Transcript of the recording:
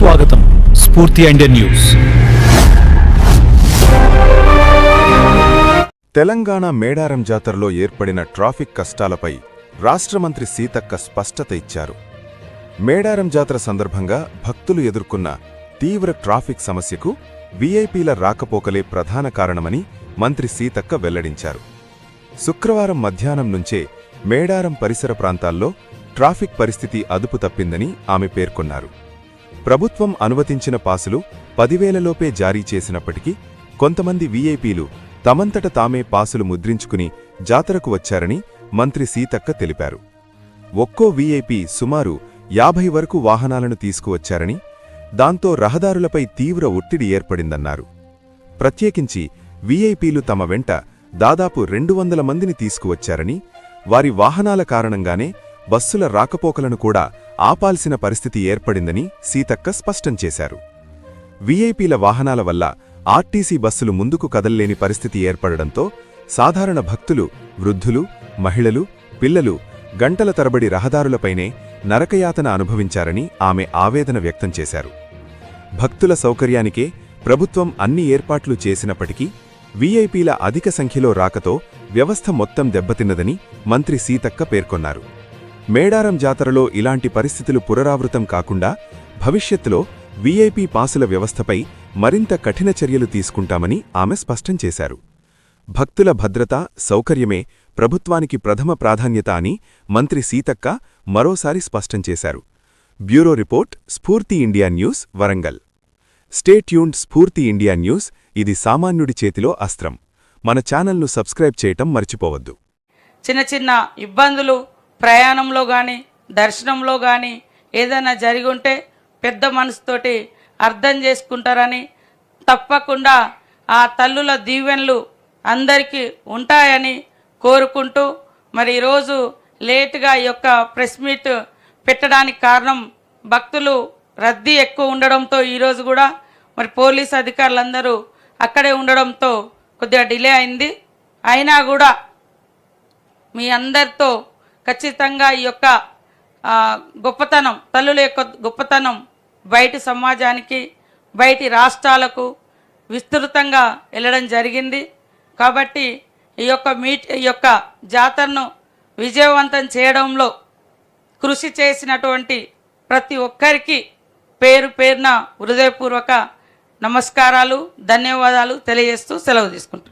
స్వాగతం స్ఫూర్తి and news. Telangana Medaram జాతరలో ఏర్పడిన ట్రాఫిక్ కష్టాలపై రాష్ట్ర మంత్రి సీతక్క స్పష్టత ఇచ్చారు. మేడారం జాతర సందర్భంగా భక్తులు ఎదుర్కొన్న తీవ్ర ట్రాఫిక్ సమస్యకు వీఐపీల రాకపోకలే ప్రధాన కారణమని మంత్రి సీతక్క వెల్లడించారు. శుక్రవారం మధ్యాహ్నం నుంచే మేడారం పరిసర ప్రాంతాల్లో ట్రాఫిక్ పరిస్థితి అదుపు తప్పిందని ఆమె పేర్కొన్నారు. ప్రభుత్వం అనుమతించిన పాసులు పదివేలలోపే జారీ చేసినప్పటికీ కొంతమంది వీఐపీలు తమంతట తామే పాసులు ముద్రించుకుని జాతరకు వచ్చారని మంత్రి సీతక్క తెలిపారు. ఒక్కో వీఐపీ సుమారు యాభై వరకు వాహనాలను తీసుకువచ్చారని దాంతో రహదారులపై తీవ్ర ఒత్తిడి ఏర్పడిందన్నారు. ప్రత్యేకించి వీఐపీలు తమ వెంట దాదాపు రెండు వందల మందిని తీసుకువచ్చారని వారి వాహనాల కారణంగానే బస్సుల రాకపోకలను కూడా ఆపాల్సిన పరిస్థితి ఏర్పడిందని సీతక్క స్పష్టం చేశారు. వీఐపీల వాహనాల వల్ల ఆర్టీసీ బస్సులు ముందుకు కదల్లేని పరిస్థితి ఏర్పడడంతో సాధారణ భక్తులు వృద్ధులు మహిళలు పిల్లలు గంటల తరబడి రహదారులపైనే నరకయాతన అనుభవించారని ఆమె ఆవేదన వ్యక్తం చేశారు. భక్తుల సౌకర్యానికే ప్రభుత్వం అన్ని ఏర్పాట్లు చేసినప్పటికీ వీఐపీల అధిక సంఖ్యలో రాకతో వ్యవస్థ మొత్తం దెబ్బతిన్నదని మంత్రి సీతక్క పేర్కొన్నారు. మేడారం జాతరలో ఇలాంటి పరిస్థితులు పునరావృతం కాకుండా భవిష్యత్తులో వీఐపీ పాసుల వ్యవస్థపై మరింత కఠిన చర్యలు తీసుకుంటామని ఆమె స్పష్టం చేశారు. భక్తుల భద్రత సౌకర్యమే ప్రభుత్వానికి ప్రథమ ప్రాధాన్యత అని మంత్రి సీతక్క మరోసారి స్పష్టం చేశారు. Bureau report Spoorthi India news Warangal. Stay tuned Spoorthi India news ఇది సామాన్యుడి చేతిలో అస్త్రం. మన ఛానల్ను సబ్స్క్రైబ్ చేయటం మర్చిపోవద్దు. చిన్న చిన్న ఇబ్బందులు ప్రయాణంలో కానీ దర్శనంలో కానీ ఏదైనా జరిగి ఉంటే పెద్ద మనసుతోటి అర్థం చేసుకుంటారని తప్పకుండా ఆ తల్లుల దీవెనలు అందరికీ ఉంటాయని కోరుకుంటూ మరి ఈరోజు లేటుగా ఈ యొక్క ప్రెస్ మీట్ పెట్టడానికి కారణం భక్తులు రద్దీ ఎక్కువ ఉండడంతో ఈరోజు కూడా మరి పోలీస్ అధికారులందరూ అక్కడే ఉండడంతో కొద్దిగా డిలే అయింది. అయినా కూడా మీ అందరితో ఖచ్చితంగా ఈ యొక్క గొప్పతనం తల్లుల యొక్క గొప్పతనం బయటి సమాజానికి బయటి రాష్ట్రాలకు విస్తృతంగా వెళ్ళడం జరిగింది. కాబట్టి ఈ యొక్క మీట్ ఈ యొక్క జాతరను విజయవంతం చేయడంలో కృషి చేసినటువంటి ప్రతి ఒక్కరికి పేరు పేరున హృదయపూర్వక నమస్కారాలు ధన్యవాదాలు తెలియజేస్తూ సెలవు తీసుకుంటున్నాను.